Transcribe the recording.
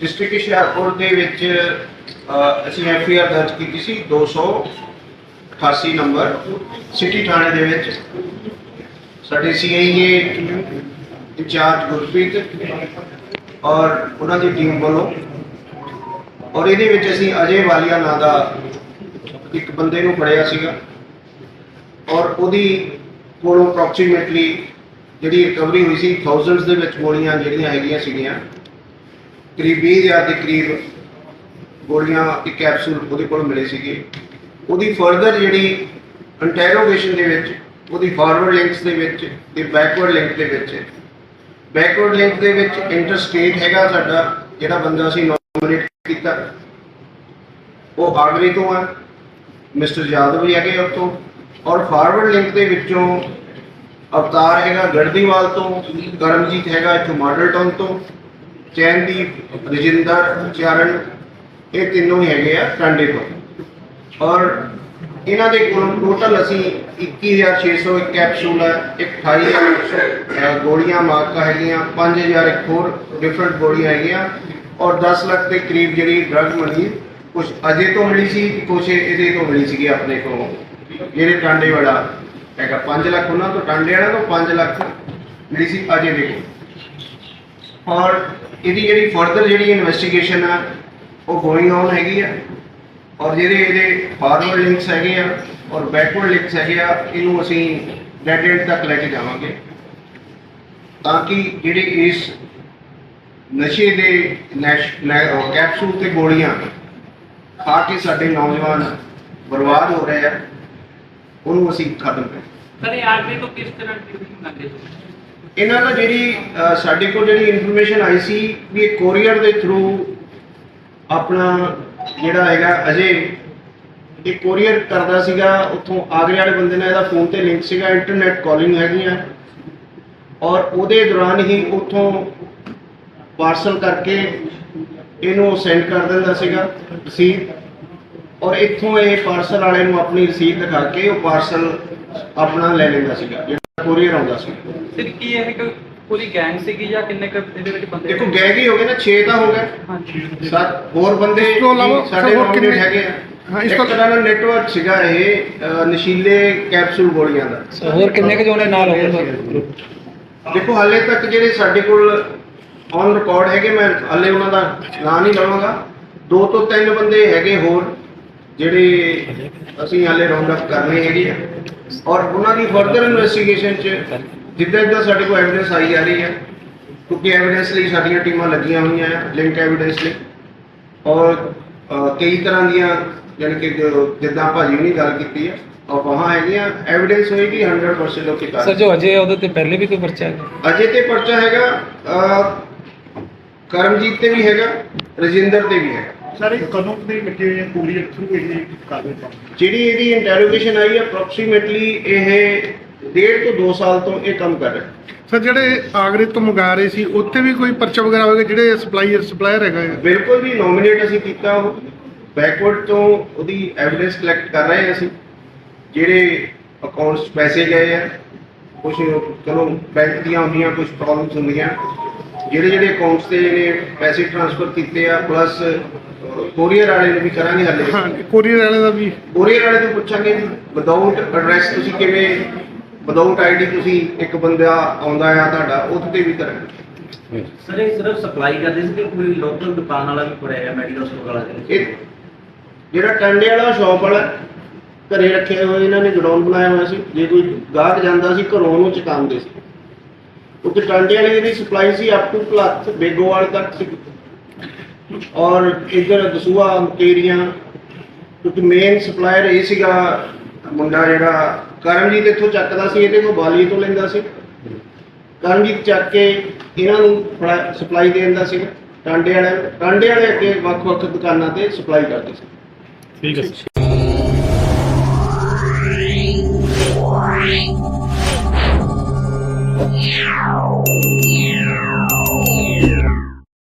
District Hoshiarpur ਦੇ ਵਿੱਚ ਅ, ਅਸੀਂ ਐਫ ਆਈ ਆਰ ਦਰਜ ਕੀਤੀ ਸੀ 288 ਨੰਬਰ ਸਿਟੀ ਥਾਣੇ ਦੇ ਵਿੱਚ। ਸਾਡੇ ਸੀਆਈਏ ਇੰਚਾਰਜ ਗੁਰਪ੍ਰੀਤ ਔਰ ਉਹਨਾਂ ਦੀ ਟੀਮ ਵੱਲੋਂ। ਔਰ ਇਹਦੇ ਵਿੱਚ ਅਸੀਂ ਅਜੇ ਵਾਲੀਆ ਨਾਂ ਦਾ ਇੱਕ ਬੰਦੇ ਨੂੰ ਫੜਿਆ ਸੀਗਾ। ਔਰ ਉਹਦੀ ਕੋਲੋਂ ਅਪਰੋਕਸੀਮੇਟਲੀ ਜਿਹੜੀ ਰਿਕਵਰੀ ਹੋਈ ਸੀ ਥਾਊਜ਼ੈਂਡਸ ਦੇ ਵਿੱਚ ਗੋਲੀਆਂ ਜਿਹੜੀਆਂ ਹੈਗੀਆਂ ਸੀਗੀਆਂ। ਕਰੀਬ 20000 ਦੇ ਕਰੀਬ ਗੋਲੀਆਂ ਇੱਕ ਕੈਪਸੂਲ ਉਹਦੇ ਕੋਲ ਮਿਲੇ ਸੀਗੇ। ਉਹਦੀ ਫਰਦਰ ਜਿਹੜੀ ਇੰਟਰੋਗੇਸ਼ਨ ਦੇ ਵਿੱਚ, ਉਹਦੀ ਫਾਰਵਰਡ ਲਿੰਕਸ ਦੇ ਵਿੱਚ ਤੇ ਬੈਕਵਰਡ ਲਿੰਕ ਦੇ ਵਿੱਚ। ਬੈਕਵਰਡ ਲਿੰਕ ਦੇ ਵਿੱਚ ਇੰਟਰਸਟੇਟ ਹੈਗਾ ਸਾਡਾ, ਜਿਹੜਾ ਬੰਦਾ ਅਸੀਂ ਨੋਮੀਨੇਟ ਕੀਤਾ। ਉਹ ਆਗਰੇ ਤੋਂ ਆ ਮਿਸਟਰ ਯਾਦਵ ਵੀ ਹੈਗੇ ਉੱਥੋਂ। ਔਰ ਫਾਰਵਰਡ ਲਿੰਕ ਦੇ ਵਿੱਚੋਂ ਅਵਤਾਰ ਹੈਗਾ, ਗੜਦੀਵਾਲ ਤੋਂ, ਕਰਮਜੀਤ ਹੈਗਾ ਇੱਥੋਂ ਮਾਡਲ ਟਾਊਨ ਤੋਂ। ਚੈਨਦੀਪ ਰਜਿੰਦਰ, ਚਰਨ, ਇਹ ਤਿੰਨੋਂ ਹੀ ਹੈਗੇ ਆ ਟਾਂਡੇ ਤੋਂ ਔਰ ਇਹਨਾਂ ਦੇ ਕੋਲ ਟੋਟਲ ਅਸੀਂ 21601 ਕੈਪਸੂਲ ਹੈ ਇੱਕ 28100 ਗੋਲੀਆਂ ਮਾਰਕਾ ਹੈਗੀਆਂ 5000 ਇੱਕ ਹੋਰ ਡਿਫਰੈਂਟ ਗੋਲੀਆਂ ਹੈਗੀਆਂ, ਔਰ 10 ਲੱਖ ਦੇ ਕਰੀਬ ਜਿਹੜੀ ਡਰਗ ਮਨੀ ਕੁਝ ਅਜੇ ਤੋਂ ਮਿਲੀ ਸੀ ਕੁਝ ਇਹਦੇ ਤੋਂ ਮਿਲੀ ਸੀਗੀ ਆਪਣੇ ਕੋਲੋਂ। ਜਿਹੜੇ ਟਾਂਡੇ ਵਾਲਾ ਹੈਗਾ 5 ਲੱਖ ਉਹਨਾਂ ਤੋਂ, ਟਾਂਡੇ ਵਾਲਾ ਤੋਂ 5 ਲੱਖ ਮਿਲੀ ਸੀ ਅਜੇ ਦੇ ਕੋਲ ਔਰ ਇਹਦੀ ਜਿਹੜੀ ਫਰਦਰ ਜਿਹੜੀ ਇਨਵੈਸਟੀਗੇਸ਼ਨ ਆ, ਉਹ ਗੋਇੰਗ ਔਨ ਹੈਗੀ ਆ। ਔਰ ਜਿਹੜੇ ਇਹਦੇ ਫਾਰਵਰਡ ਲਿੰਕਸ ਹੈਗੇ ਆ ਔਰ ਬੈਕਵਰਡ ਲਿੰਕਸ ਹੈਗੇ ਆ, ਇਹਨੂੰ ਅਸੀਂ ਡੈਡ ਐਂਡ ਤੱਕ ਲੈ ਕੇ ਜਾਵਾਂਗੇ। ਤਾਂ ਕਿ ਜਿਹੜੇ ਇਸ ਨਸ਼ੇ ਦੇ ਨੈਸ਼- ਕੈਪਸੂਲ ਤੇ ਗੋਲੀਆਂ ਖਾ ਕੇ ਸਾਡੇ ਨੌਜਵਾਨ ਬਰਬਾਦ ਹੋ ਰਹੇ ਆ, ਉਹਨੂੰ ਅਸੀਂ ਖਤਮ ਕਰੀਏ ਸਰ, ਇਹ ਆਰਮੀ ਤੋਂ ਕਿਸ ਤਰ੍ਹਾਂ ਟ੍ਰੀਟਮੈਂਟ ਮੰਗੇ ਤੁਸੀਂ ਇਹਨਾਂ ਦਾ ਜਿਹੜੀ ਸਾਡੇ ਕੋਲ ਜਿਹੜੀ ਇਨਫੋਰਮੇਸ਼ਨ ਆਈ ਸੀ ਵੀ ਇਹ ਕੋਰੀਅਰ ਦੇ ਥਰੂ ਆਪਣਾ ਜਿਹੜਾ ਹੈਗਾ ਅਜੇ ਇਹ ਕੋਰੀਅਰ ਕਰਦਾ ਸੀਗਾ, ਉੱਥੋਂ ਆਗਰੇ ਵਾਲੇ ਬੰਦੇ ਨਾਲ ਇਹਦਾ ਫੋਨ ਤੇ ਲਿੰਕ ਸੀਗਾ ਇੰਟਰਨੈਟ ਕਾਲਿੰਗ ਹੈਗੀਆਂ। ਔਰ ਉਹਦੇ ਦੌਰਾਨ ਹੀ ਉੱਥੋਂ ਪਾਰਸਲ ਕਰਕੇ ਇਹਨੂੰ ਸੈਂਡ ਕਰ ਦਿੰਦਾ ਸੀਗਾ ਰਸੀਦ ਔਰ ਇੱਥੋਂ ਇਹ ਪਾਰਸਲ ਵਾਲੇ ਨੂੰ ਆਪਣੀ ਰਸੀਦ ਦਿਖਾ ਕੇ ਉਹ ਪਾਰਸਲ ਆਪਣਾ ਲੈ ਲੈਂਦਾ ਸੀਗਾ, ਜਿਹੜਾ ਕੋਰੀਅਰ ਆਉਂਦਾ ਸੀ। ਸਰ ਕੀ ਇਹ ਇੱਕ ਪੂਰੀ ਗੈਂਗ ਸੀਗੀ ਜਾਂ ਕਿੰਨੇ ਕੁ ਇਹਦੇ ਵਿੱਚ ਬੰਦੇ ਦੇਖੋ ਗੈਗ ਹੀ ਹੋ ਗਏ ਨਾ 6 ਤਾਂ ਹੋ ਗਏ। ਹਾਂਜੀ। ਸੱਤ ਹੋਰ ਬੰਦੇ ਇਸ ਤੋਂ ਇਲਾਵਾ ਸਾਡੇ ਸਰ ਹੋਰ ਨੌਮੀਨੇਟ ਕਿੰਨੇ- ਹੈਗੇ ਆ। ਹਾਂ, ਇਸ ਇਸ ਤੋਂ- ਤਰ੍ਹਾਂ ਦਾ ਨੈਟਵਰਕ ਸੀਗਾ ਇਹ ਨਸ਼ੀਲੇ ਕੈਪਸੂਲ ਗੋਲੀਆਂ ਦਾ। ਹੋਰ ਕਿੰਨੇ ਕੁ ਜੋਨੇ ਨਾਲ ਹੋਣਗੇ ਦੇਖੋ ਹਾਲੇ ਤੱਕ ਜਿਹੜੇ ਸਾਡੇ ਕੋਲ ਔਨ ਰਿਕਾਰਡ ਹੈਗੇ ਮੈਂ ਹਾਲੇ ਉਹਨਾਂ ਦਾ ਨਾਂ ਨਹੀਂ ਲਵਾਂਗਾ। ਦੋ ਤੋਂ ਤਿੰਨ ਬੰਦੇ ਹੈਗੇ ਹੋਰ ਜਿਹੜੇ ਅਸੀਂ ਹਾਲੇ ਰਾਉਂਡ ਅਪ ਕਰਨੇ ਹੈਗੇ ਆ। ਔਰ ਉਹਨਾਂ ਦੀ ਫਰਦਰ ਇਨਵੈਸਟੀਗੇਸ਼ਨ ਚ ਜਿੱਦਾਂ ਜਿੱਦਾਂ ਸਾਡੇ ਕੋਲ ਐਵੀਡੈਂਸ ਆਈ ਜਾ ਰਹੀ ਹੈ ਕਿਉਂਕਿ ਐਵੀਡੈਂਸ ਲਈ ਸਾਡੀਆਂ ਟੀਮਾਂ ਲੱਗੀਆਂ ਹੋਈਆਂ ਆ ਲਿੰਕ ਐਵੀਡੈਂਸ ਲਈ। ਔਰ ਕਈ ਤਰ੍ਹਾਂ ਦੀਆਂ ਯਾਨੀ ਕਿ ਜਿੱਦਾਂ ਭਾਜੀ ਨੇ ਗੱਲ ਕੀਤੀ ਹੈ ਅਫਵਾਹਾਂ ਹੈਗੀਆਂ ਐਵੀਡੈਂਸ ਹੋਏਗੀ 100% ਲੋਕੀ ਕਰ ਸਰ ਜੋ ਅਜੇ ਉਹਦੇ ਤੇ ਪਹਿਲੇ ਵੀ ਕੋਈ ਪਰਚਾ ਹੈ ਅਜੇ ਤੇ ਪਰਚਾ ਹੈਗਾ ਅ, ਕਰਮਜੀਤ ਤੇ ਵੀ ਹੈਗਾ ਰਜਿੰਦਰ ਤੇ ਵੀ ਹੈਗਾ। ਸਰ ਇਹ ਕਦੋਂ ਦੇ ਲੱਗੇ ਹੋਏ ਆ ਕੋਰੀਅਰ ਥਰੂ ਇਹ ਕਾਰਵਾਈ ਜਿਹੜੀ ਇਹਦੀ ਇੰਟਰੋਗੇਸ਼ਨ ਆਈ ਹੈ ਅਪਰੋਕਸੀਮੇਟਲੀ ਇਹ ਡੇਢ ਤੋਂ 2 ਸਾਲ ਤੋਂ ਇਹ ਕੰਮ ਕਰ ਰਿਹਾ। ਸਰ ਜਿਹੜੇ ਆਗਰੇ ਤੋਂ ਮੰਗਾ ਰਹੇ ਸੀ ਉੱਥੇ ਵੀ ਕੋਈ ਪਰਚਾ ਵਗੈਰਾ ਹੋਵੇਗਾ ਜਿਹੜੇ ਸਪਲਾਈਰ ਸਪਲਾਇਰ ਹੈਗਾ ਹੈ ਬਿਲਕੁਲ ਵੀ ਨੋਮੀਨੇਟ ਅਸੀਂ ਕੀਤਾ ਉਹ। ਬੈਕਵਰਡ ਤੋਂ ਉਹਦੀ ਐਵੀਡੈਂਸ ਕਲੈਕਟ ਕਰ ਰਹੇ ਹਾਂ ਅਸੀਂ। ਜਿਹੜੇ ਅਕਾਊਂਟਸ ਪੈਸੇ ਗਏ ਆ ਕੁਝ ਚਲੋ ਬੈਂਕ ਦੀਆਂ ਹੁੰਦੀਆਂ ਕੁਝ ਪ੍ਰੋਬਲਮਸ ਹੁੰਦੀਆਂ। ਜਿਹੜੇ ਜਿਹੜੇ ਅਕਾਊਂਟਸ ਤੇ ਜਿਹੜੇ ਪੈਸੇ ਟ੍ਰਾਂਸਫਰ ਕੀਤੇ ਆ ਪਲੱਸ ਕੋਰੀਅਰ ਵਾਲੇ ਨੂੰ ਵੀ ਕਰਾਂਗੇ ਹਾਲੇ। ਹਾਂ ਕੋਰੀਅਰ ਵਾਲੇ ਦਾ ਵੀ। ਕੋਰੀਅਰ ਵਾਲੇ ਤੋਂ ਪੁੱਛਾਂਗੇ ਵਿਦਆਊਟ ਐਡਰੈਸ ਤੁਸੀਂ ਕਿਵੇਂ ਵਿਦਆਊਟ ਆਈਡੀ ਤੁਸੀਂ ਇੱਕ ਬੰਦਾ ਆਉਂਦਾ ਆ ਤੁਹਾਡਾ ਉਹਦੇ ਤੇ ਵੀ ਕਰਾਂਗੇ ਸਰ ਇਹ ਸਿਰਫ ਸਪਲਾਈ ਕਰਦੇ ਸੀ ਕਿ ਕੋਈ ਲੋਕਲ ਦੁਕਾਨ ਵਾਲਾ ਵੀ ਗਿਆ ਮੈਡੀਕਲ ਸਟੋਰ ਵਾਲਾ? ਇਹ ਜਿਹੜਾ ਟੰਡੇ ਵਾਲਾ ਸ਼ਾਪ ਵਾਲਾ ਘਰੇ ਰੱਖੇ ਹੋਏ ਇਹਨਾਂ ਨੇ ਗਡਾਊਨ ਬਣਾਇਆ ਹੋਇਆ ਸੀ। ਜੇ ਕੋਈ ਗਾਹਕ ਜਾਂਦਾ ਸੀ ਘਰੋਂ ਉਹਨੂੰ ਚਕਾਉਂਦੇ ਸੀ। ਕਿਉਂਕਿ ਟੰਡੇ ਵਾਲੀ ਦੀ ਸਪਲਾਈ ਸੀ ਅਪ ਟੂ ਪਲੱਥ ਬੇਗੋਵਾਲ ਤੱਕ ਸੀ। ਔਰ ਇਧਰ ਦਸੂਆ ਕੇਰੀਆਂ ਕਿਉਂਕਿ ਮੇਨ ਸਪਲਾਇਰ ਇਹ ਸੀਗਾ ਮੁੰਡਾ ਜਿਹੜਾ ਕਰਮਜੀਤ ਇੱਥੋਂ ਚੱਕਦਾ ਸੀ ਇਹਦੇ ਕੋਲ ਬਾਲੀ ਤੋਂ ਲੈਂਦਾ ਸੀ। ਕਰਮਜੀਤ ਚੱਕ ਕੇ ਇਹਨਾਂ ਨੂੰ ਸਪਲਾਈ ਦੇ ਦਿੰਦਾ ਸੀ ਟਾਂਡੇ ਵਾਲੇ ਟਾਂਡੇ ਵਾਲੇ ਅੱਗੇ ਵੱਖ-ਵੱਖ ਦੁਕਾਨਾਂ ਤੇ ਸਪਲਾਈ ਕਰਦੇ ਸੀ। ਠੀਕ ਹੈ।